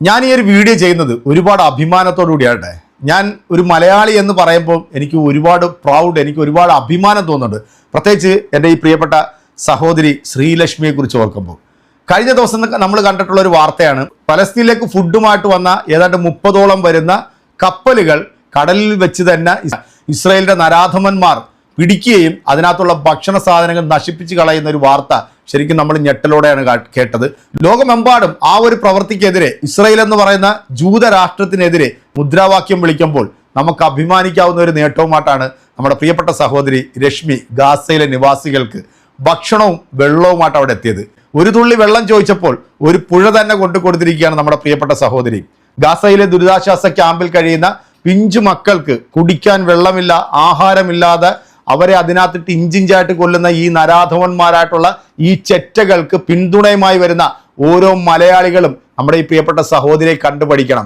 ഞാൻ ഈ ഒരു വീഡിയോ ചെയ്യുന്നത് ഒരുപാട് അഭിമാനത്തോടു കൂടിയാട്ടെ ഞാൻ ഒരു മലയാളി എന്ന് പറയുമ്പോൾ എനിക്ക് ഒരുപാട് പ്രൗഡ് എനിക്ക് ഒരുപാട് അഭിമാനം തോന്നുന്നുണ്ട്. പ്രത്യേകിച്ച് എന്റെ ഈ പ്രിയപ്പെട്ട സഹോദരി ശ്രീലക്ഷ്മിയെ കുറിച്ച് ഓർക്കുമ്പോൾ. കഴിഞ്ഞ ദിവസം നമ്മൾ കണ്ടിട്ടുള്ള ഒരു വാർത്തയാണ്. പലസ്തീനിലേക്ക് ഫുഡുമായിട്ട് വന്ന ഏതാണ്ട് മുപ്പതോളം വരുന്ന കപ്പലുകൾ കടലിൽ വെച്ച് തന്നെ ഇസ്രയേലിന്റെ നരാധമന്മാർ പിടിക്കുകയും അതിനകത്തുള്ള ഭക്ഷണ സാധനങ്ങൾ നശിപ്പിച്ച് കളയുന്ന ഒരു വാർത്ത ശരിക്കും നമ്മൾ ഞെട്ടലോടെയാണ് കേട്ടത്. ലോകമെമ്പാടും ആ ഒരു പ്രവൃത്തിക്കെതിരെ ഇസ്രയേൽ എന്ന് പറയുന്ന ജൂതരാഷ്ട്രത്തിനെതിരെ മുദ്രാവാക്യം വിളിക്കുമ്പോൾ നമുക്ക് അഭിമാനിക്കാവുന്ന ഒരു നേട്ടവുമായിട്ടാണ് നമ്മുടെ പ്രിയപ്പെട്ട സഹോദരി രശ്മി ഗാസയിലെ നിവാസികൾക്ക് ഭക്ഷണവും വെള്ളവുമായിട്ട് അവിടെ എത്തിയത്. ഒരു തുള്ളി വെള്ളം ചോദിച്ചപ്പോൾ ഒരു പുഴ തന്നെ കൊണ്ടു കൊടുത്തിരിക്കുകയാണ് നമ്മുടെ പ്രിയപ്പെട്ട സഹോദരി. ഗാസയിലെ ദുരിതാശ്വാസ ക്യാമ്പിൽ കഴിയുന്ന പിഞ്ചു മക്കൾക്ക് കുടിക്കാൻ വെള്ളമില്ല ആഹാരമില്ലാതെ അവരെ അതിനകത്തിട്ട് ഇഞ്ചിഞ്ചായിട്ട് കൊല്ലുന്ന ഈ നരാധവന്മാരായിട്ടുള്ള ഈ ചെറ്റകൾക്ക് പിന്തുണയുമായി വരുന്ന ഓരോ മലയാളികളും നമ്മുടെ ഈ പ്രിയപ്പെട്ട സഹോദരിയെ കണ്ടുപഠിക്കണം.